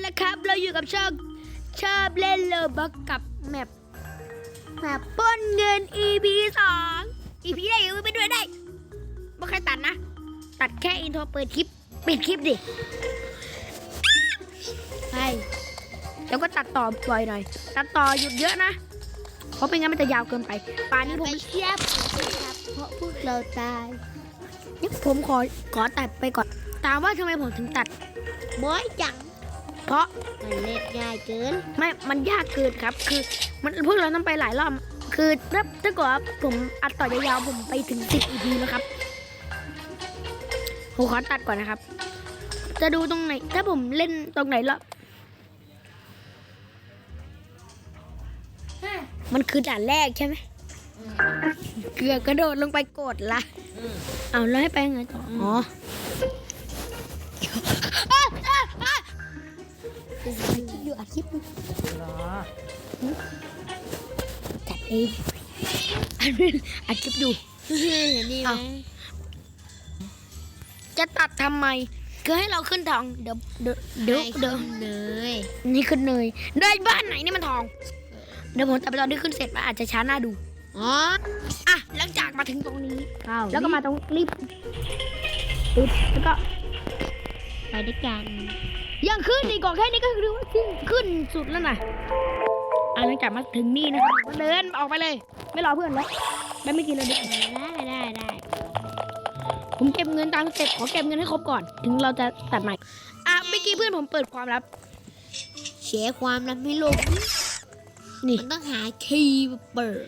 แล้วครับ เราอยู่กับชอบชอบเล่นเลบักกับแมปแมปปล้นเงิน EP สอง EP ได้ยังไม่ไปด้วยได้ไม่เคยตัดนะ ตัดแค่อินโทรเปิดคลิปปิดคลิปดิใช่แล้วก็ตัดต่อบ่อยหน่อย ตัดต่อหยุดเยอะนะ เพราะไม่งั้นมันจะยาวเกินไปป่านนี้ผมไปเทียบครับเพราะพวกเราตายนี่ผมขอขอตัดไปก่อนถามว่าทำไมผมถึงตัดบ่อยจัง เพราะมันเล่นง่ายเกิน ไม่ มันยากเกินครับ คือมันพวกเราต้องไปหลายรอบ คือถ้าถ้าเกิดว่าผมอัดต่อยาวๆผมไปถึง10 EP นะครับผมขอตัดก่อนนะครับ จะดูตรงไหน ถ้าผมเล่นตรงไหนละมันคือด่านแรกใช่ไหมเกือบกระโดดลงไปกดละเอาแล้วให้ไปยังไงต่อ อ๋ออะอะอะ อยู่อาคลิปอยู่จัดเองอันนี้อัดคลิปอยู่นี่ไหมจะตัดทำไมคือให้เราขึ้นทองเดี๋ยวเดี๋ยวเดี๋ยวเดี๋ยวขึ้นเนยนี่ขึ้นเนยเนยบ้านไหนนี่มันทอง เดี๋ยวผมแตัดไปตอนที่ขึ้นเสร็จมันอาจจะช้าหน้าดูอ๋ออะหลังจากมาถึงตรงนี้แล้วก็มาตรงรีบปิดแล้วก็ไปด้วยกัน ยังขึ้นอีกก่อนแค่นี้ก็คือว่าขึ้นขึ้นสุดแล้วนะอะหลังจากมาถึงนี่นะครับก็เดินออกไปเลย ไม่รอเพื่อนแล้วไม่ไม่กินเลยดิได้ได้ได้ผมเก็บเงินตามสเต็ปขอเก็บเงินให้ครบก่อน ถึงเราจะตัดใหม่อะเมื่อกี้เพื่อนผมเปิดความลับแชร์ความลับไม่ลงนี่มันต้องหาคีย์มาเปิด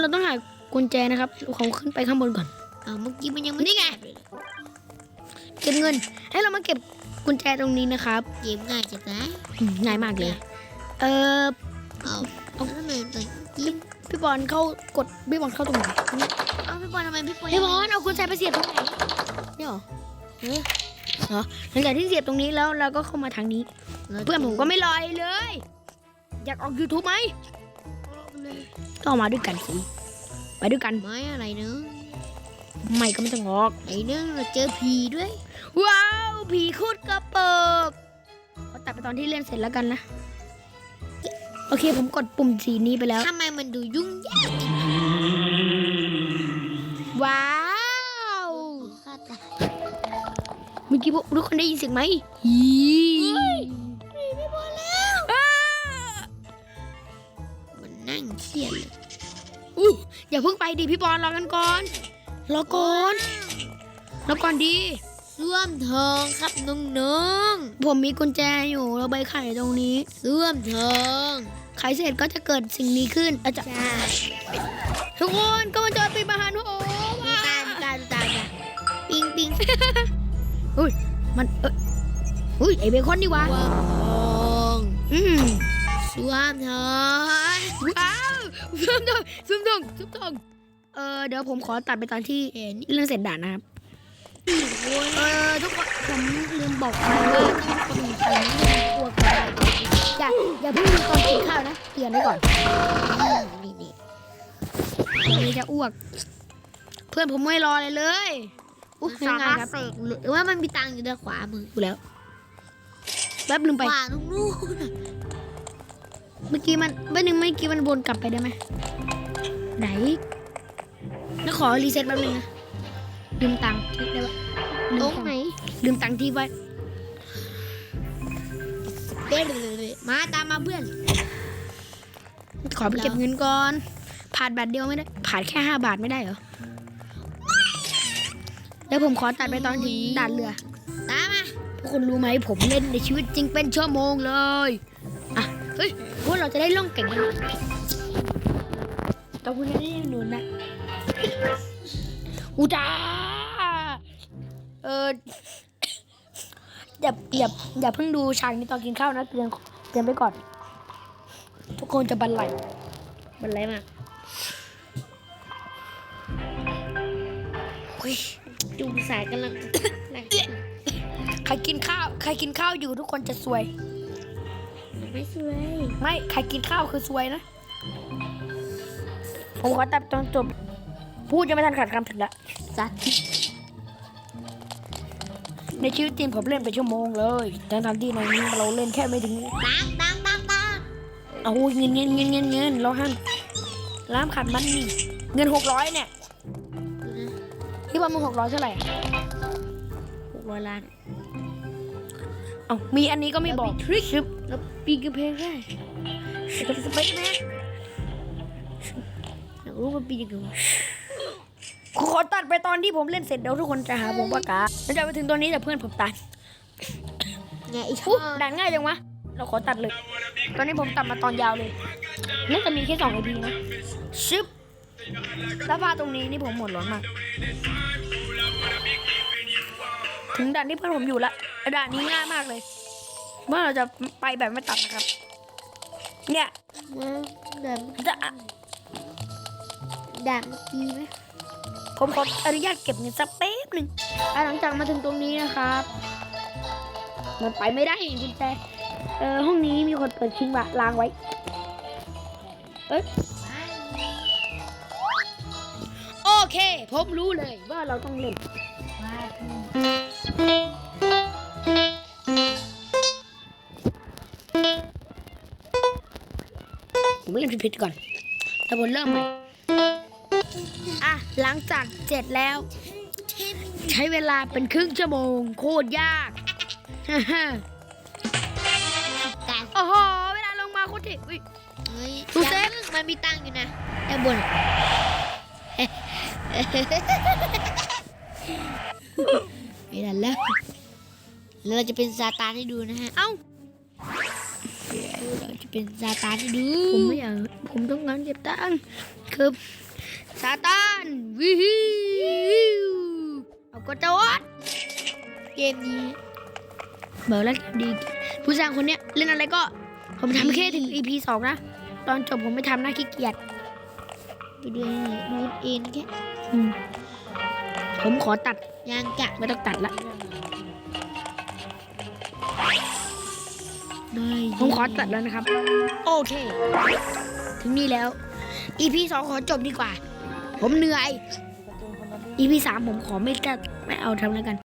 เราต้องหากุญแจนะครับเขาขึ้นไปข้างบนก่อนอ้าวเมื่อกี้มันยังไม่นี่ไงแตกเลยเก็บเงินให้เรามาเก็บ กุญแจตรงนี้นะครับเกมง่ายจังนะอืมง่ายมากเลย เออเอาเอาทำไมตอนยิ้มพี่บอลเข้ากดพี่บอลเข้าตรงไหนเนี่ยเอาพี่บอลทำไมพี่บอลพี่บอลเอากุญแจไปเสียบตรงไหนเนี่ยเหรอเออเหรอหลังจากที่เสียบตรงนี้แล้วเราก็เข้ามาทางนี้ เพื่อนผมก็ไม่ลอยเลย อยากออก YouTube ไหมก็เอามาด้วยกันสิไปด้วยกัน ไม่อะไรเนอะ ไม่ก็ไม่ต้องออก ไอ้เนอะเราเจอผีด้วย ว้าว ผีคูดกระเปิกขอตัดไปตอนที่เล่นเสร็จแล้วกันนะ โอเคผมกดปุ่มสีนี้ไปแล้ว ทำไมมันดูยุ่งยากจังว้าวข้าตาเมื่อกี้พวกทุกคนได้ยินเสียงไหมฮีไม่พอแล้วอ้ามันนั่งเครียดเลยอู้อย่าเพิ่งไปดิพี่บอลรอกันก่อน รอก่อนรอก่อนดีส้วมทองครับน้องผมมีกุญแจอยู่เราใบไข่ตรงนี้ๆส้วมทองไขเสร็จก็จะเกิดสิ่งนี้ขึ้นอาจจะใช่ทุกคนก็มันจะเป็นประหารผมดูตามตามตามตามปิงปิงอุ้ยมันเอออุ้ยไอเบคอนนี่วะส้วมทองอืมส้วมทองว้าวซุ่มทองซุ่มทองซุ่มทอง เออเดี๋ยวผมขอตัดไปตอนที่เห็นเรื่องเสร็จด่านนะครับโอ้ยเออทุกคนผมลืมบอกไปว่าต้องคนอื่นทำไม่กลัวกันอย่าอย่าเพิ่งตอนกินข้าวนะเตือนไว้ก่อนนี่นี่เดี๋ยวจะอ้วก เพื่อนผมไม่รอเลยเลยอุ้ยสาง่ายมารถๆครับเสกหรือว่ามันมีตังค์อยู่ด้านขวามือดูแล้วแป๊บลืมไปขวาตรงนู้นน่ะเมื่อกี้มันแป๊บนึงเมื่อกี้มันวนกลับไปได้ไหมไหน แล้วขอรีเซ็ตแป๊บนึงนะลืมตังค์ได้ปะลืตมรงตังไหนค์ลืมตังค์ที่ไว้เด้เลยมาตามมาเพื่อน ขอไปเก็บเงินก่อนผ่านบาทเดียวไม่ได้ผ่านแค่ห้าบาทไม่ได้เหรอแล้วผมขอตัดไปตอนถึงด่านเรือ ตามมาพวกคุณรู้ไหมผมเล่นในชีวิตจริงเป็นชั่วโมงเลย อะ เฮ้ยพวกเราจะได้ล่องเก่งกันตอนคุณได้หนุนนะ อูจ้าเอออย่าอย่าอย่าเพิ่งดูฉากนี้ตอนกินข้าวนะเตือนเตือนไปก่อน ทุกคนจะบันไหลบันไหลมากเฮ้ยจุงสายกำลังใครกินข้าว ใครกินข้าวอยู่ทุกคนจะซวย ไม่สวย ไม่ ใครกินข้าวคือซวยนะ ผมขอตัดตอนจบ พูดจะไม่ทันขาดคำถึงละจัดในชีวิตจริงผมเล่นไปชั่วโมงเลยทั้งทที่ในนี้เราเล่นแค่ไม่ถึงตังตังตังตังเอาเงินเงินเงินเงินเงินเราห้ามร้ามขัดมันนี่เงินหกร้อยเนี่ยที่ว่ามันหกร้อยเท่าไหร่หกร้อยล้านเอามีอันนี้ก็ไม่บอกทริคแล้วปีนกำแพงได้สไปแมนอยากรู้ว่าปีนยังไงวะขอ ตัดไปตอนที่ผมเล่นเสร็จเดี๋ยวทุกคนจะหาผมว่ากาแล้วจะไปถึงตอนนี้แต่เพื่อนผมตัดไงไอ้ช่อุ๊อยด่านง่ายจังวะ เราขอตัดเลย ตอนนี้ผมตัดมาตอนยาวเลยน่าจะมีแค่สองนาทีนะชึบแล้วพาตรงนี้นี่ผมหมดร้อนมาก ถึงด่านที่เพื่อนผมอยู่ละ ด่านนี้ง่ายมากเลย เมื่อเราจะไปแบบไม่ตัดนะครับ เนี่ยมาด่านจะด่านเมื่อกี้ไหม ผมขออนุญาตเก็บเงินสักแป๊บหนึ่งหลังจากมาถึงตรงนี้นะครับ มันไปไม่ได้กุญแจเออห้องนี้มีคนเปิดทิ้งละล้างไว้เอ้ยโอเค ผมรู้เลยว่าเราต้องเล่นผมเล่นผิดๆก่อน แต่ผมเริ่มใหม่ อะหลังจากเสร็จแล้ว ใช้เวลาเป็นครึ่งชั่วโมง โคตรยากด่านโอ้โหเวลาลงมาโคตรเท่อุ๊ยเฮ้ยดูเซฟมันมีตังค์อยู่นะด้านบนอะไม่ทันแล้วแล้วเราจะเป็นซาตานให้ดูนะฮะ เอ้าเราจะเป็นซาตานให้ดู ผมไม่อยาก ผมต้องการเก็บตังค์คือ ซาตานวิฮิวเอาก็จะวัดเกมนี้บอกแล้วดี ผู้สร้างคนเนี้ยเล่นอะไรก็ ผมทำแค่ถึง EP สองนะ ตอนจบผมไม่ทำหน้าขี้เกียจไปดูดูเอ็นแค่อืมผมขอตัดยังจะไม่ต้องตัดละได้ผมขอตัดแล้วนะครับ โอเค ถึงนี่แล้ว EP สองขอจบดีกว่า ผมเหนื่อย EP สามผมขอไม่กล้าไม่เอาทำแล้วกัน